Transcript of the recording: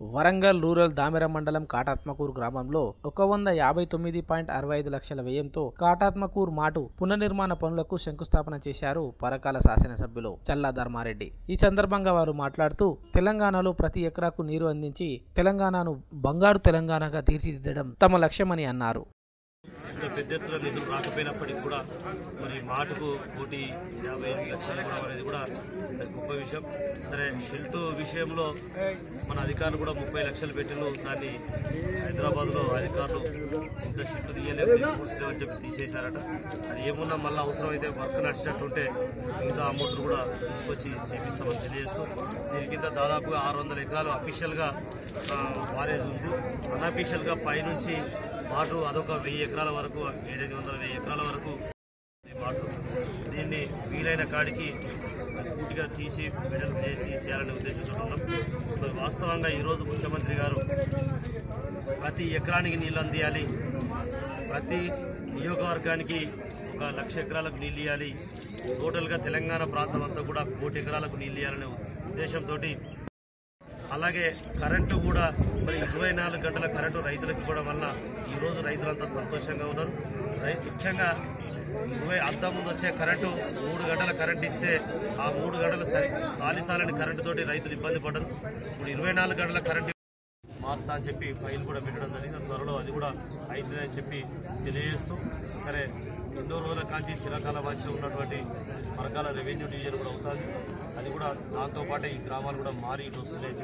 Warangal rural Damera మండలం కాటాత్మకూరు గ్రామంలో ఒక వంద యాభై తొమ్మిది పాయింట్ అరవై ఐదు లక్షల వ్యయంతో కాటాత్మకూరు మాటు పునర్నిర్మాణ పనులకు శంకుస్థాపన చేశారు పరకాల శాసనసభ్యులు చల్లా ధర్మారెడ్డి. ఈ సందర్భంగా వారు మాట్లాడుతూ తెలంగాణలో ప్రతి ఎకరాకు నీరు అందించి తెలంగాణను బంగారు తెలంగాణగా తీర్చిదిద్దడం తమ లక్ష్యమని అన్నారు. ఇంత పెద్ద ఎత్తున నిధులు రాకపోయినప్పటికీ కూడా మరి మాటకు కోటి యాభై ఎనిమిది లక్షలు ఇవ్వడం అనేది కూడా గొప్ప విషయం. సరే షెల్టు విషయంలో మన అధికారులు కూడా ముప్పై లక్షలు పెట్టిన దాన్ని హైదరాబాద్లో అధికారులు ఇంత షెల్టు తీయలేదు అని చెప్పి తీసేశారట. అది ఏమున్నా మళ్ళీ అవసరమైతే వర్క్ నడిచినట్టుంటే మిగతా అమౌంట్ కూడా తీసుకొచ్చి చేపిస్తామని తెలియజేస్తూ దీని కింద దాదాపుగా ఆరు వందల ఎకరాలు అఫీషియల్గా వారేది ఉంది. అన్అఫీషియల్గా పైనుంచి మాటు అదొక వెయ్యి ఎకరాల వరకు ఏడెనిమిది వందల వెయ్యి ఎకరాల వరకు దీన్ని వీలైన కాడికి పూర్తిగా తీసి విడుదల చేసి చేయాలనే ఉద్దేశంతో ఉన్నాం. మరి వాస్తవంగా ఈరోజు ముఖ్యమంత్రి గారు ప్రతి ఎకరానికి నీళ్ళు అందియాలి ప్రతి నియోగవర్గానికి ఒక లక్ష ఎకరాలకు నీళ్ళు ఇవ్వాలి టోటల్గా తెలంగాణ ప్రాంతం అంతా కూడా కోటి ఎకరాలకు నీళ్ళు ఇవ్వాలనే ఉద్దేశంతో అలాగే కరెంటు కూడా మరి ఇరవై నాలుగు గంటల కరెంటు రైతులకు ఇవ్వడం వల్ల ఈరోజు రైతులంతా సంతోషంగా ఉన్నారు. రై ముఖ్యంగా ఇరవై అంతా ముందు వచ్చే కరెంటు మూడు గంటల కరెంట్ ఇస్తే ఆ మూడు గంటల సాలిసాలని కరెంటు తోటి రైతులు ఇబ్బంది పడరు. ఇప్పుడు ఇరవై నాలుగు గంటల కరెంటు మారుస్తా అని చెప్పి ఫైల్ కూడా పెట్టడం జరిగింది. త్వరలో అది కూడా అవుతుందని చెప్పి తెలియజేస్తూ సరే ఎన్నో రోజుల కాంచి శిరకాల మధ్య ఉన్నటువంటి పరకాల రెవెన్యూ డివిజన్ కూడా అవుతుంది. అది కూడా దాంతోపాటే ఈ గ్రామాలు కూడా మారి ఇటు వస్తున్నాయి